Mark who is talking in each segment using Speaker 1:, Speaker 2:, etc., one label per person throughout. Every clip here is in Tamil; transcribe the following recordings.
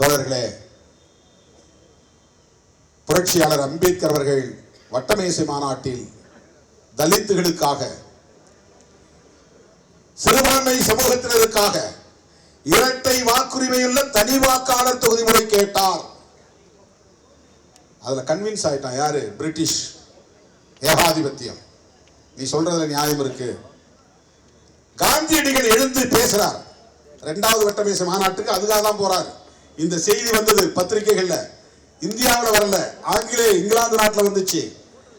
Speaker 1: தோழர்களே புரட்சியாளர் அம்பேத்கர் அவர்கள் வட்டமேசை மாநாட்டில் தலித்துகளுக்காக சிறுபான்மை சமூகத்தினருக்காக இரட்டை வாக்குரிமையுள்ள தனி வாக்காளர் தொகுதி முறை கேட்டார். அதுல கன்வின்ஸ் ஆயிட்டான். யாரு? பிரிட்டிஷ் ஏகாதிபத்தியம். நீ சொல்றதுல நியாயம் இருக்கு. காந்தியடிகள் எழுந்து பேசுறார். ரெண்டாவது வட்டமேசை மாநாட்டுக்கு அதுக்காக தான் போறாரு. இந்த செய்தி வந்தது பத்திரிகைகள்ல. இந்தியாவில் வரல. ஆங்கிலேய இங்கிலாந்து நாட்டில் வந்துச்சு.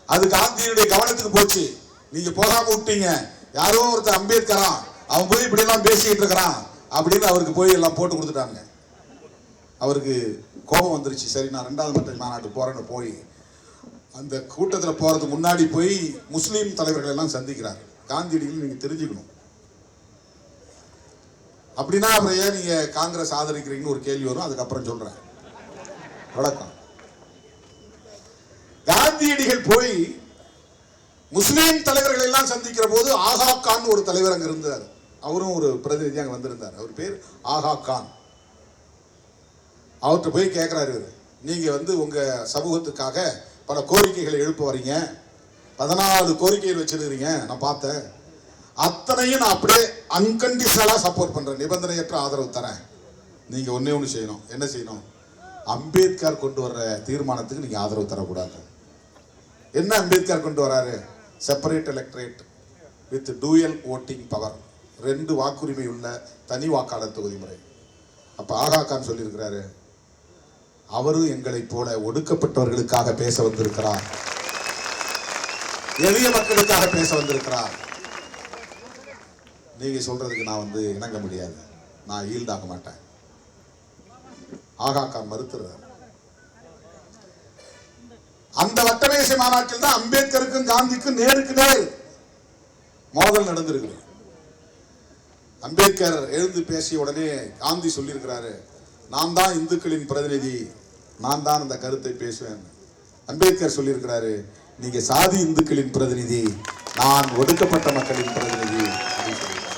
Speaker 1: அது காந்தியுடைய கவனத்துக்கு போச்சு. நீங்க போகாம விட்டீங்க. யாரோ ஒருத்தர் அம்பேத்கரா அவன் போய் இப்படி எல்லாம் பேசிக்கிட்டு இருக்கிறான் அப்படின்னு அவருக்கு போய் எல்லாம் போட்டு கொடுத்துட்டாங்க. அவருக்கு கோபம் வந்துருச்சு. சரி நான் ரெண்டாவது மட்ட மாநாட்டுக்கு போறேன்னு போய் அந்த கூட்டத்தில் போறதுக்கு முன்னாடி போய் முஸ்லீம் தலைவர்கள் எல்லாம் சந்திக்கிறார். காந்தியடிகள் நீங்க தெரிஞ்சுக்கணும். அப்படின்னா அப்புறம் ஏன் நீங்கள் காங்கிரஸ் ஆதரிக்கிறீங்கன்னு ஒரு கேள்வி வரும். அதுக்கப்புறம் சொல்கிறேன் வணக்கம். காந்தியடிகள் போய் முஸ்லீம் தலைவர்கள் எல்லாம் சந்திக்கிற போது ஆகா கான் ஒரு தலைவர் அங்கே இருந்தார். அவரும் ஒரு பிரதிநிதி அங்கே வந்திருந்தார். அவர் பேர் ஆகா கான். அவர்கிட்ட போய் கேட்குறாரு இவர். நீங்கள் வந்து உங்கள் சமூகத்துக்காக பல கோரிக்கைகளை எழுப்ப வரீங்க. பதினாலு கோரிக்கைகள் வச்சிருக்கிறீங்க. நான் பார்த்தேன். அத்தனையும் நான் அப்படியே அன்கண்டிஷனலாக சப்போர்ட் பண்ணுறேன் நிபந்தனையற்ற ஆதரவு தரேன். நீங்கள் ஒன்றே ஒன்று செய்யணும். என்ன செய்யணும்? அம்பேத்கர் கொண்டு வர்ற தீர்மானத்துக்கு நீங்கள் ஆதரவு தரக்கூடாது. என்ன அம்பேத்கர் கொண்டு வராரு? Separate electorate with dual voting power ரெண்டு வாக்குரிமை உள்ள தனி வாக்காளர் தொகுதி முறை. அப்போ ஆகா கான் சொல்லியிருக்கிறாரு அவரும் எங்களைப் போல ஒடுக்கப்பட்டவர்களுக்காக பேச வந்திருக்கிறார். எளிய மக்களுக்காக பேச வந்திருக்கிறார். நீங்க சொல்றதுக்கு நான் வந்து இணங்க முடியாது. நான் ஈல்டாக மாட்டேன். ஆகாக்கா மறுத்துறார் அந்த வட்டமேசை மாநாட்டில் தான் அம்பேத்கருக்கும் காந்திக்கும் நேருக்கு நேர் மோதல் நடந்திருக்கு அம்பேத்கர் எழுந்து பேசிய உடனே காந்தி சொல்லியிருக்கிறாரு நான் தான் இந்துக்களின் பிரதிநிதி. நான் தான் அந்த கருத்தை பேசுவேன். அம்பேத்கர் சொல்லியிருக்கிறாரு நீங்க சாதி இந்துக்களின் பிரதிநிதி. நான் ஒடுக்கப்பட்ட மக்களின் பிரதிநிதி அப்படின்னு சொல்லியிருக்காரு.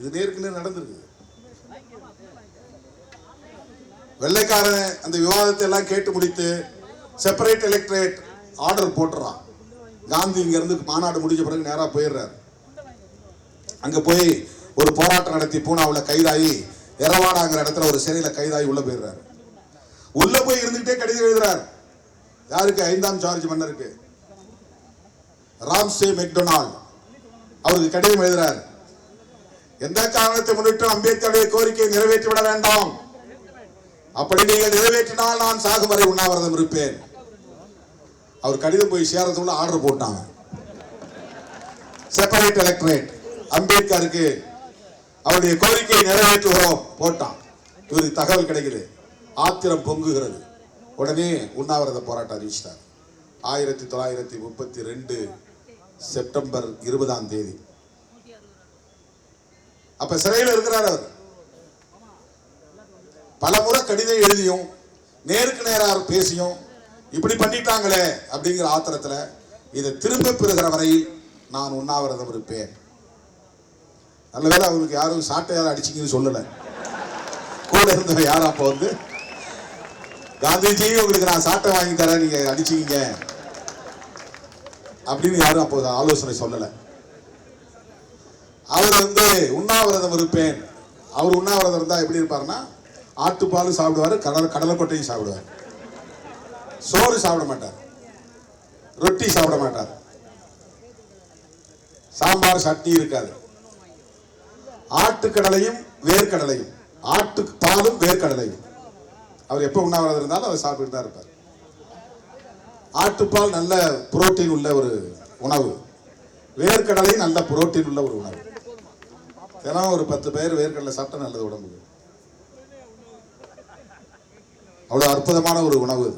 Speaker 1: இது நேருக்கு நேர் நடந்திருக்கு வெள்ளைக்காரன் அந்த விவாதத்தை எல்லாம் கேட்டு முடித்து செப்பரேட் எலக்ட்ரேட் ஆர்டர் போட்டுறான். காந்தி இங்கேருந்து மாநாடு முடிஞ்ச பிறகு நேராக போயிடுறாரு. அங்கே போய் ஒரு போராட்டம் நடத்தி பூனாவில் கைதாகி எரவாடாங்கிற இடத்துல ஒரு சிறையில் கைதாகி உள்ளே போயிடுறாரு. உள்ளே போய் இருந்துகிட்டே கடிதம் எழுதுறார். யாருக்கு? ஐந்தாம் சார்ஜ் மன்னருக்கு. Ramsay MacDonald. அவருக்கு கடிதம் எழுதுறார். எந்த காரணத்தை முன்னிட்டு அம்பேத்கருடைய கோரிக்கையை நிறைவேற்றிவிட வேண்டாம்? அப்படி நீங்கள் நிறைவேற்றினால் நான் சாகும் வரை உண்ணாவிரதம் இருப்பேன். அவர் கடிதம் போய் சேரத்துக்குள்ள ஆர்டர் போட்டாங்க. செப்பரேட் எலக்ட்ரேட் அம்பேத்கருக்கு அவருடைய கோரிக்கையை நிறைவேற்றுகிறோம் போட்டான். இவருக்கு தகவல் கிடைக்குது. ஆத்திரம் பொங்குகிறது. உடனே உண்ணாவிரத போராட்டம் அறிவிச்சிட்டார். ஆயிரத்தி தொள்ளாயிரத்தி முப்பத்தி ரெண்டு செப்டம்பர் இருபதாம் தேதி. அப்ப சிறையில் இருக்கிறார் அவர். பல முறை கடிதம் எழுதியும் நேருக்கு நேராக பேசியும் இப்படி பண்ணிட்டாங்களே அப்படிங்கிற ஆத்திரத்தில் இதை திரும்ப பெறுகிற வரையில் நான் உண்ணாவிரதம் இருப்பேன். நல்ல வேளை அவங்களுக்கு யாரும் சாட்டையால் அடிச்சிங்கன்னு சொல்லலை. கூட இருந்தவங்க யாரும் அப்போ வந்து? காந்திஜி உங்களுக்கு நான் சாட்டை வாங்கி தரேன் நீங்கள் அடிச்சிக்கிங்க. அப்படின்னு யாரும் அப்போ ஆலோசனை சொல்லலை. அவர் வந்து உண்ணாவிரதம் இருப்பேன். அவர் உண்ணாவிரதம் இருந்தால் எப்படி இருப்பாருன்னா ஆட்டுப்பாலும் சாப்பிடுவார் கடல் கடலைக்கொட்டையும் சாப்பிடுவார். சோறு சாப்பிட மாட்டார். ரொட்டி சாப்பிட மாட்டார். சாம்பார் சட்னி இருக்காது. ஆட்டுக்கடலையும் வேர்க்கடலையும் ஆட்டு பாலும் வேர்க்கடலையும். அவர் எப்போ உண்ணாவிரதம் இருந்தாலும் அவர் சாப்பிட்டு தான் இருப்பார். ஆட்டுப்பால் நல்ல புரோட்டீன் உள்ள ஒரு உணவு. வேர்க்கடலை நல்ல புரோட்டீன் உள்ள ஒரு உணவு. தினம் ஒரு பத்து பேர் வேர்க்கடலை சாப்பிட்டா நல்லது உடம்புக்கு. அவ்வளவு அற்புதமான ஒரு உணவு.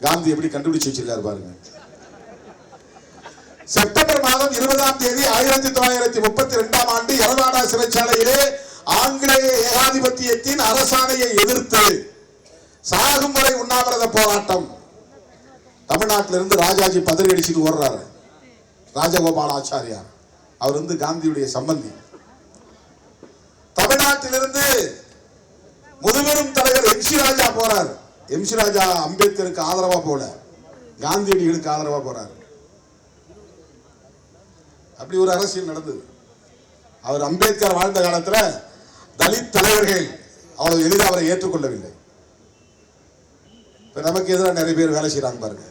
Speaker 1: காந்தி எப்படி கண்டுபிடிச்சு வச்சிருக்காரு பாருங்க. செப்டம்பர் மாதம் இருபதாம் தேதி ஆயிரத்தி தொள்ளாயிரத்தி முப்பத்தி ரெண்டாம் ஆண்டு எரவாடா சிறைச்சாலையிலே ஆங்கிலேய ஏகாதிபத்தியத்தின் அரசாணையை எதிர்த்து சாகும் வரை உண்ணாவிரத போராட்டம். தமிழ்நாட்டில இருந்து ராஜாஜி பதறி அடிச்சுட்டு ஓடுறாரு. ராஜகோபால் ஆச்சாரியார் அவர் வந்து காந்தியுடைய சம்பந்தி. தமிழ்நாட்டிலிருந்து முதுபெரும் தலைவர் எம் சி ராஜா போறார். எம் சி ராஜா அம்பேத்கருக்கு ஆதரவா போல. காந்தியடிகளுக்கு ஆதரவா போறார். அப்படி ஒரு அரசியல் நடந்தது. அவர் அம்பேத்கர் வாழ்ந்த காலத்துல தலித் தலைவர்கள் அவ்வளவு எளிதாக அவரை ஏற்றுக்கொள்ளவில்லை. இப்ப நமக்கு எதிராக நிறைய பேர் வேலை செய்யறாங்க பாருங்க.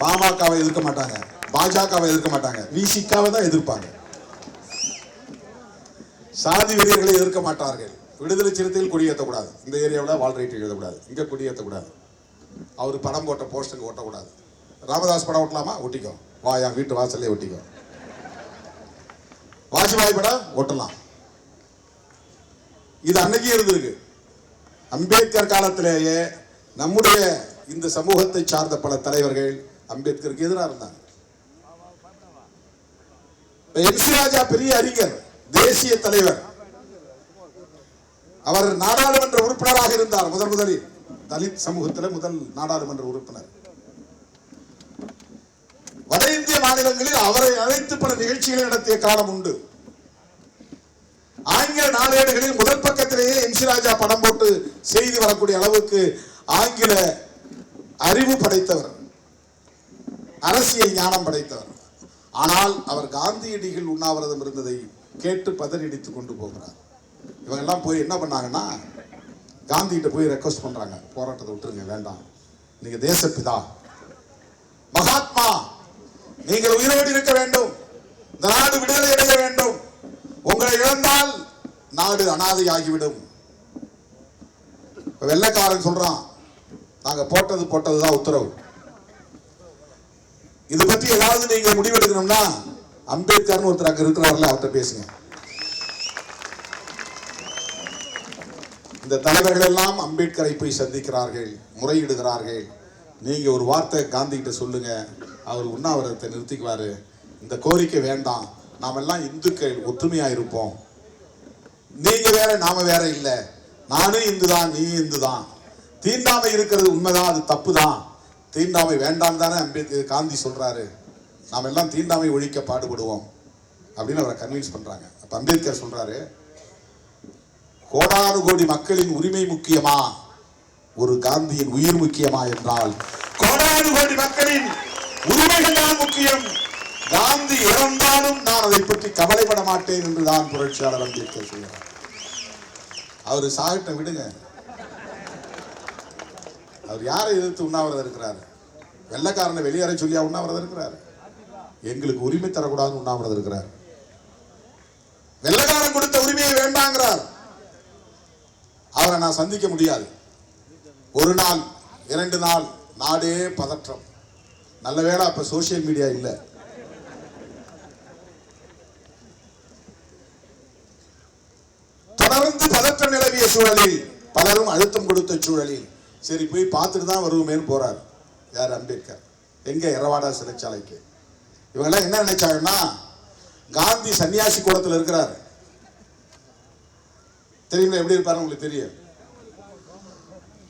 Speaker 1: பாமகவை எதிர்க்க மாட்டாங்க. பாஜகவை எதிர்க்க மாட்டாங்க. விசிகாவை தான் எதிர்ப்பாங்க. சாதி வெறியர்களை எதிர்க்க மாட்டார்கள். விடுதலை சிறுத்தையில் குடியேற்றக்கூடாது இந்த ஏரியாவில் வால் எழுதக்கூடாது. இங்கே குடியேற்றக்கூடாது அவர் படம் போட்ட போஸ்டருக்கு ஓட்டக்கூடாது. ராமதாஸ் படம் ஓட்டலாமா? ஒட்டிக்கோ வா என் வீட்டு வாசல்லே ஒட்டிக்கோ வாஜ்பாய் படம் ஓட்டலாம். இது அன்னைக்கே இருந்திருக்கு. அம்பேத்கர் காலத்திலேயே நம்முடைய இந்த சமூகத்தை சார்ந்த பல தலைவர்கள் அம்பேத்கருக்கு எதிராக இருந்தாங்க. எம் ராஜா பெரிய அறிஞர் தேசிய தலைவர். அவர் நாடாளுமன்ற உறுப்பினராக இருந்தார் முதல் முதலில். தலித் சமூகத்தில் முதல் நாடாளுமன்ற உறுப்பினர். வட இந்திய மாநிலங்களில் அவரை அழைத்து பல நிகழ்ச்சிகளை நடத்திய காலம் உண்டு. ஆங்கில நாளேடுகளில் முதல் பக்கத்திலேயே எம் சி ராஜா படம் போட்டு செய்தி வரக்கூடிய அளவுக்கு ஆங்கில அறிவு படைத்தவர். அரசியல் ஞானம் படைத்தவர். ஆனால் அவர் காந்தியடிகள் உண்ணாவிரதம் இருந்ததை கேட்டு பதறிடித்து கொண்டு போகிறார். இவங்க எல்லாம் போய் என்ன பண்ணாங்கன்னா காந்திகிட்ட போய் ரெக்வஸ்ட் பண்றாங்க. போராட்டத்தை விட்டுருங்க வேண்டாம். நீங்க தேசப்பிதா. மகாத்மா நீங்கள் உயிரோடு இருக்க வேண்டும். இந்த நாடு விடுதலை அடைய வேண்டும். உங்களை இழந்தால் நாடு அனாதையாகிவிடும். இப்ப வெள்ளைக்காரன் சொல்றான் நாங்க போட்டது போட்டதுதான் உத்தரவு. இது பற்றி ஏதாவது நீங்க முடிவெடுக்கணும்னா அம்பேத்கர்னு ஒருத்தர் அங்க இருக்கிறார்ல அவர்கிட்ட பேசுங்க. இந்த தலைவர்கள் எல்லாம் அம்பேத்கரை போய் சந்திக்கிறார்கள் முறையிடுகிறார்கள். நீங்க ஒரு வார்த்தை காந்தி கிட்ட சொல்லுங்க அவர் உண்ணாவிரதத்தை நிறுத்திக்குவாரு. இந்த கோரிக்கை வேண்டாம் நாம் எல்லாம் இந்துக்கள் ஒற்றுமையா இருப்போம். நீங்க வேற நாம வேற இல்லை. நானும் இந்து தான் நீ இந்து தான் தீண்டாமை இருக்கிறது உண்மைதான் அது தப்பு தான் தீண்டாமை வேண்டாம் தானே அம்பேத்கர் காந்தி சொல்றாரு. நாம் எல்லாம் தீண்டாமை ஒழிக்க பாடுபடுவோம். அப்படின்னு அவரை கன்வின்ஸ் பண்றாங்க. அப்ப அம்பேத்கர் சொல்றாரு கோடானு கோடி மக்களின் உரிமை முக்கியமா? ஒரு காந்தியின் உயிர் முக்கியமா என்றால் கோடானு கோடி மக்களின் உரிமைகள் தான் முக்கியம். காந்தி இறந்தாலும் நான் அதை பற்றி கவலைப்பட மாட்டேன் என்று தான் புரட்சியாளர் அம்பேத்கர் சொல்கிறார். அவர் சாகிட்ட விடுங்க. அவர் யாரை எதிர்த்து உண்ணாவிரதம் இருக்கிறார்? வெள்ளக்காரனை வெளியேற சொல்லியா உண்ணாவிரதம் இருக்கிறார்? எங்களுக்கு உரிமை தரக்கூடாதுன்னு உண்ணாவிரதம் இருக்கிறார். வெள்ளக்காரன் கொடுத்த உரிமையை வேண்டாங்கிறார். அவரை நான் சந்திக்க முடியாது. ஒரு நாள் இரண்டு நாள் நாடே பதற்றம். நல்ல வேளை அப்ப சோசியல் மீடியா இல்லை. தொடர்ந்து பதற்றம் நிலவிய சூழலில் பலரும் அழுத்தம் கொடுத்த சூழலில் சரி போய் பார்த்துட்டு தான் வருவோமேன்னு போறாரு. யார்? அம்பேத்கர். எங்க இரவாடா சிறைச்சாலைக்கு? இவங்கெல்லாம் என்ன நினைச்சாங்கன்னா காந்தி சன்னியாசி கூடத்தில் இருக்கிறார். தெரியுங்களா? எப்படி இருப்பாரு உங்களுக்கு தெரியும்.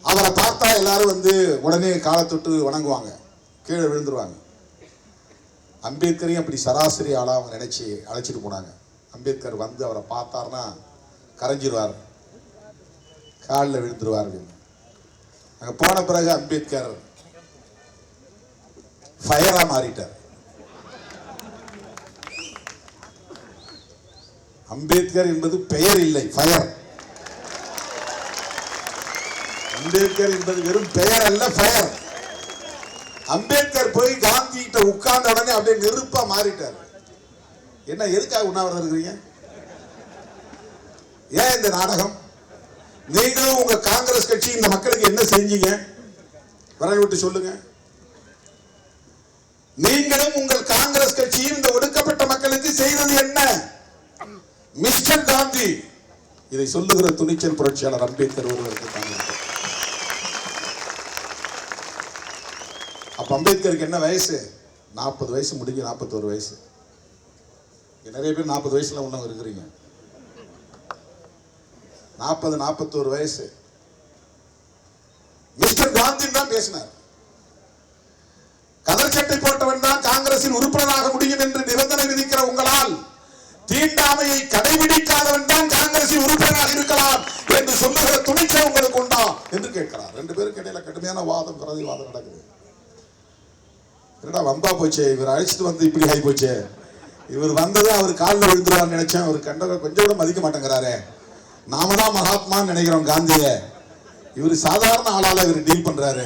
Speaker 1: அவரை பார்த்தா எல்லாரும் வந்து உடனே காலை தொட்டு வணங்குவாங்க. கீழே விழுந்துருவாங்க. அம்பேத்கரையும் அப்படி சராசரி ஆளாக அவங்க நினைச்சி அழைச்சிட்டு போனாங்க. அம்பேத்கர் வந்து அவரை பார்த்தாருன்னா கரைஞ்சிருவார். காலில் விழுந்துருவார் அப்படின்னு அங்க போன பிறகு அம்பேத்கர் ஃபயரா மாறிட்டார். அம்பேத்கர் என்பது பெயர் இல்லை ஃபயர். அம்பேத்கர் என்பது வெறும் பெயர் அல்ல ஃபயர். அம்பேத்கர் போய் காந்தி கிட்ட உட்கார்ந்த உடனே அப்படியே நெருப்பா மாறிட்டார். என்ன எதுக்காக உண்ணாவிரதம் இருக்கிறீங்க? ஏன் இந்த நாடகம்? நீங்களும் உங்க காங்கிரஸ் கட்சி இந்த மக்களுக்கு என்ன செஞ்சீங்க? விரல் விட்டு சொல்லுங்க. நீங்களும் உங்கள் காங்கிரஸ் கட்சியும் இந்த ஒடுக்கப்பட்ட மக்களுக்கு செய்தது என்ன? மிஸ்டர் காந்தி. இதை சொல்லுகிற துணிச்சல் புரட்சியாளர் அம்பேத்கர் ஒருவருக்கு அப்ப அம்பேத்கருக்கு என்ன வயசு? நாற்பது வயசு முடிஞ்சு நாற்பத்தோரு வயசு. நிறைய பேர் நாற்பது வயசுல உள்ளவங்க இருக்கிறீங்க. நாற்பது நாற்பத்தோரு வயசு. மிஸ்டர் காந்தி தான் பேசினார். கதர் சட்டை போட்டவன் தான் காங்கிரசின் உறுப்பினராக முடியும் என்று நிபந்தனை விதிக்கிற உங்களால் தீண்டாமையை கடைபிடிக்காதவன் தான் காங்கிரசின் உறுப்பினராக இருக்கலாம் என்று சொல்லுகிற துணிச்சல் உங்களுக்கு உண்டா என்று கேட்கிறார். ரெண்டு பேருக்கு இடையில கடுமையான வாதம் பிரதிவாதம் நடக்குது. என்னடா வம்பா போச்சே? இவர் அழைச்சிட்டு வந்து இப்படி ஆகி போச்சே? இவர் வந்தது அவர் காலில் விழுந்துருவார் நினைச்சேன். அவர் கண்டவர் கொஞ்சம் கூட மதிக்க மாட்டேங்கிறாரே. நாம தான் மகாத்மான்னு நினைக்கிறோம் காந்திய. இவர் சாதாரண ஆளால இவர் டீல் பண்றாரு.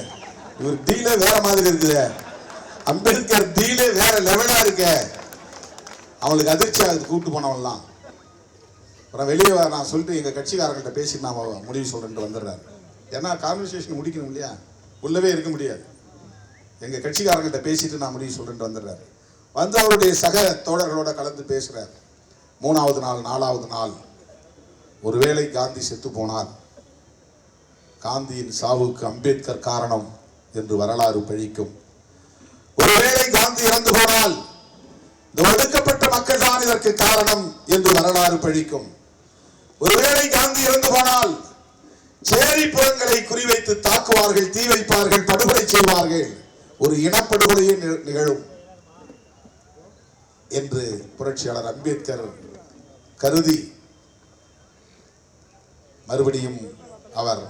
Speaker 1: இவர் டீலே வேற மாதிரி இருக்குது. அம்பேத்கர் டீலே வேற லெவலா இருக்க. அவங்களுக்கு அதிர்ச்சி ஆகுது கூப்பிட்டு போனவன்லாம். அப்புறம் வெளியே நான் சொல்லிட்டு எங்கள் கட்சிக்காரங்கள்ட்ட பேசி நான் முடிவு சொல்றேன்ட்டு வந்துடுறாரு. ஏன்னா கான்வர்சேஷன் முடிக்கணும் இல்லையா? உள்ளவே இருக்க முடியாது. எங்கள் கட்சிக்காரங்கள்ட்ட பேசிட்டு நான் முடிவு சொல்றேன்ட்டு வந்துடுறாரு. வந்து அவருடைய சக தோழர்களோட கலந்து பேசுகிறார் மூணாவது நாள் நாலாவது நாள். ஒருவேளை காந்தி செத்து போனால் காந்தியின் சாவுக்கு அம்பேத்கர் காரணம் என்று வரலாறு பழிக்கும். ஒருவேளை காந்தி இறந்து போனால் இந்த ஒடுக்கப்பட்ட மக்கள் தான் இதற்கு காரணம் என்று வரலாறு பழிக்கும். ஒருவேளை காந்தி இறந்து போனால் சேரி புறங்களை குறிவைத்து தாக்குவார்கள் தீ வைப்பார்கள் படுகொலை செய்வார்கள். ஒரு இனப்படுகொலையே நிகழும் என்று புரட்சியாளர் அம்பேத்கர் கருதி மறுபடியும் அவர்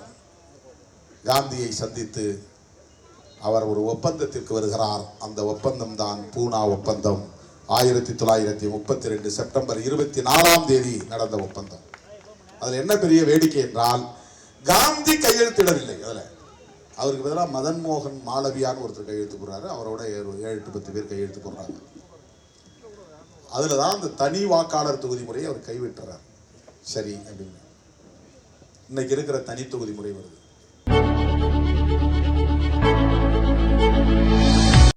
Speaker 1: காந்தியை சந்தித்து அவர் ஒரு ஒப்பந்தத்திற்கு வருகிறார். அந்த ஒப்பந்தம் தான் பூனா ஒப்பந்தம். ஆயிரத்தி தொள்ளாயிரத்தி முப்பத்தி ரெண்டு செப்டம்பர் இருபத்தி நாலாம் தேதி நடந்த ஒப்பந்தம். அதில் என்ன பெரிய வேடிக்கை என்றால் காந்தி கையெழுத்திடவில்லை அதில். அவருக்கு பதிலாக மதன் மோகன் மாளவியான்னு ஒருத்தர் கையெழுத்து போடுறாரு. அவரோட ஏழு ஏழு எட்டு பத்து பேர் கையெழுத்து போடுறாங்க. அதில் தான் அந்த தனி வாக்காளர் தொகுதி முறையை அவர் கைவிட்டுறார். சரி அப்படின்னு. இன்னைக்கு இருக்கிற தனி தொகுதி முறை வருது.